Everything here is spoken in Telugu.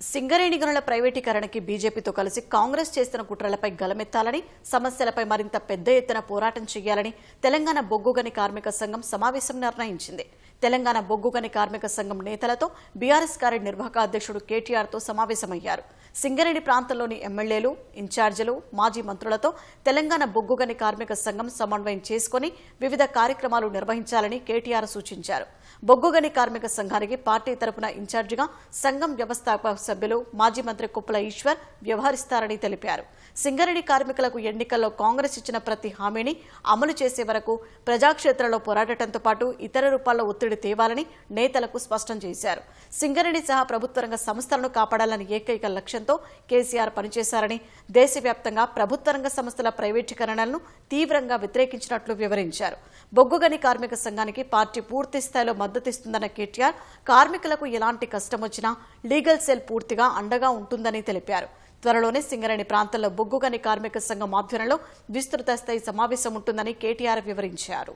సింగరేణి గనుల ప్రైవేటీకరణకి బీజేపీతో కలిసి కాంగ్రెస్ చేస్తున్న కుట్రలపై గలమెత్తాలని సమస్యలపై మరింత పెద్ద ఎత్తున పోరాటం చేయాలని తెలంగాణ బొగ్గుగని కార్మిక సంఘం సమావేశం నిర్ణయించింది. తెలంగాణ బొగ్గుగని కార్మిక సంఘం నేతలతో బీఆర్ఎస్ కార్యనిర్వాహక అధ్యక్షుడు కేటీఆర్తో సమావేశమయ్యారు. సింగరేణి ప్రాంతంలోని ఎమ్మెల్యేలు ఇన్ఛార్జీలు మాజీ మంత్రులతో తెలంగాణ బొగ్గుగని కార్మిక సంఘం సమన్వయం చేసుకుని వివిధ కార్యక్రమాలు నిర్వహించాలని కేటీఆర్ సూచించారు. బొగ్గుగని కార్మిక సంఘానికి పార్టీ తరపున ఇన్ఛార్జిగా సంఘం వ్యవస్థాపక సభ్యులు మాజీ మంత్రి కుప్పల ఈశ్వర్ వ్యవహరిస్తారని తెలిపారు. సింగరేణి కార్మికులకు ఎన్నికల్లో కాంగ్రెస్ ఇచ్చిన ప్రతి హామీని అమలు చేసే వరకు ప్రజాక్షేత్రంలో పోరాడటంతో పాటు ఇతర రూపాల్లో ఒత్తిడి తేవాలని నేతలకు స్పష్టం చేశారు. సింగరేణి సహా ప్రభుత్వ రంగ సంస్థలను కాపాడాలని ఏకైక లక్ష్యంతో కేసీఆర్ పనిచేశారని దేశవ్యాప్తంగా ప్రభుత్వ రంగ సంస్థల ప్రైవేటీకరణలను తీవ్రంగా వ్యతిరేకించినట్లు వివరించారు. బొగ్గుగని కార్మిక సంఘానికి పార్టీ పూర్తి స్థాయిలో మద్దతిస్తుందన్న కేటీఆర్ కార్మికులకు ఎలాంటి కష్టం వచ్చినా లీగల్ సెల్ పూర్తిగా అండగా ఉంటుందని తెలిపారు. త్వరలోనే సింగరేణి ప్రాంతంలో బొగ్గుగని కార్మిక సంఘం ఆధ్వర్యంలో విస్తృత స్థాయి సమావేశం ఉంటుందని కేటీఆర్ వివరించారు.